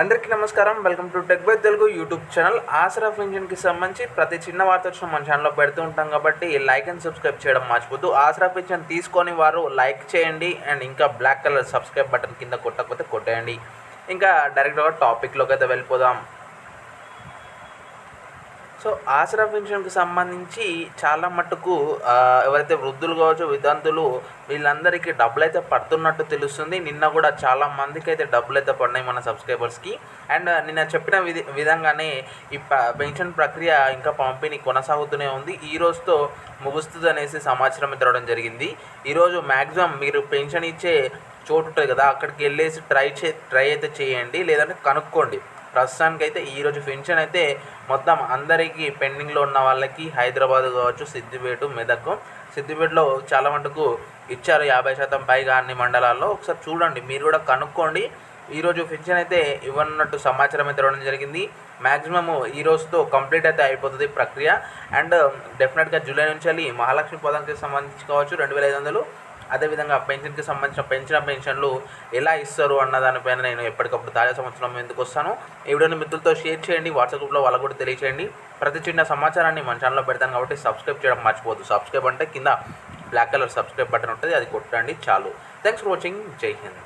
అందరికీ నమస్కారం. Welcome to tech by Telugu YouTube channel. ఆసరాఫ్ ఇంజిన్కి సంబంధించి ప్రతి చిన్న వార్త వచ్చిన మన ఛానల్లో పెడుతూ ఉంటాం కాబట్టి లైక్ అండ్ సబ్స్క్రైబ్ చేయడం మర్చిపోద్దు ఆసరాఫ్ ఇంజిన్ తీసుకొని వారు లైక్ చేయండి అండ్ ఇంకా బ్లాక్ కలర్ సబ్స్క్రైబ్ బటన్ కింద కొట్టకపోతే కొట్టేయండి. ఇంకా డైరెక్ట్గా టాపిక్లోకి అయితే వెళ్ళిపోదాం. సో ఆసరా పెన్షన్కి సంబంధించి చాలా మట్టుకు ఎవరైతే వృద్ధులు కావచ్చు వితంతులు వీళ్ళందరికీ డబ్బులు అయితే పడుతున్నట్టు తెలుస్తుంది. నిన్న కూడా చాలా మందికి అయితే డబ్బులు అయితే పడినాయి మన సబ్స్క్రైబర్స్కి. అండ్ నిన్న చెప్పిన విధి విధంగానే ఈ ప- పెన్షన్ ప్రక్రియ ఇంకా పంపిణీ కొనసాగుతూనే ఉంది. ఈ రోజుతో ముగుస్తుంది అనేసి సమాచారం తెరవడం జరిగింది. ఈరోజు మ్యాక్సిమం మీరు పెన్షన్ ఇచ్చే చోటు ఉంటుంది కదా అక్కడికి వెళ్ళేసి ట్రై చే ట్రై అయితే చేయండి. లేదంటే కనుక్కోండి. ప్రస్తుతానికి అయితే ఈరోజు పెన్షన్ అయితే మొత్తం అందరికీ పెండింగ్లో ఉన్న వాళ్ళకి హైదరాబాద్ కావచ్చు సిద్దిపేట మెదక్. సిద్దిపేటలో చాలా మటుకు ఇచ్చారు యాభై శాతం పైగా అన్ని మండలాల్లో. ఒకసారి చూడండి మీరు కూడా కనుక్కోండి. ఈరోజు పెన్షన్ అయితే ఇవ్వనున్నట్టు సమాచారం అయితే ఇవ్వడం జరిగింది. మ్యాక్సిమమ్ ఈ రోజుతో కంప్లీట్ అయితే అయిపోతుంది ప్రక్రియ. అండ్ డెఫినెట్గా జూలై నుంచి వెళ్ళి మహాలక్ష్మి పదానికి సంబంధించి కావచ్చు రెండు వేల ఐదు వందలు. అదేవిధంగా పెన్షన్కి సంబంధించిన పెన్షన్ పెన్షన్లు ఎలా ఇస్తారు అన్న దానిపైన నేను ఎప్పటికప్పుడు తాజా సంవత్సరం ఎందుకు వస్తాను. ఈ వీడియోని మిత్రులతో షేర్ చేయండి వాట్సాప్ గ్రూప్లో వాళ్ళకు కూడా తెలియచేయండి. ప్రతి చిన్న సమాచారాన్ని మన ఛానల్లో పెడతాను కాబట్టి సబ్స్క్రైబ్ చేయడం మర్చిపోద్దు సబ్స్క్రైబ్ అంటే కింద బ్లాక్ కలర్ సబ్స్క్రైబ్ బటన్ ఉంటుంది అది కొట్టండి చాలు. Thanks for watching. జై హింద్.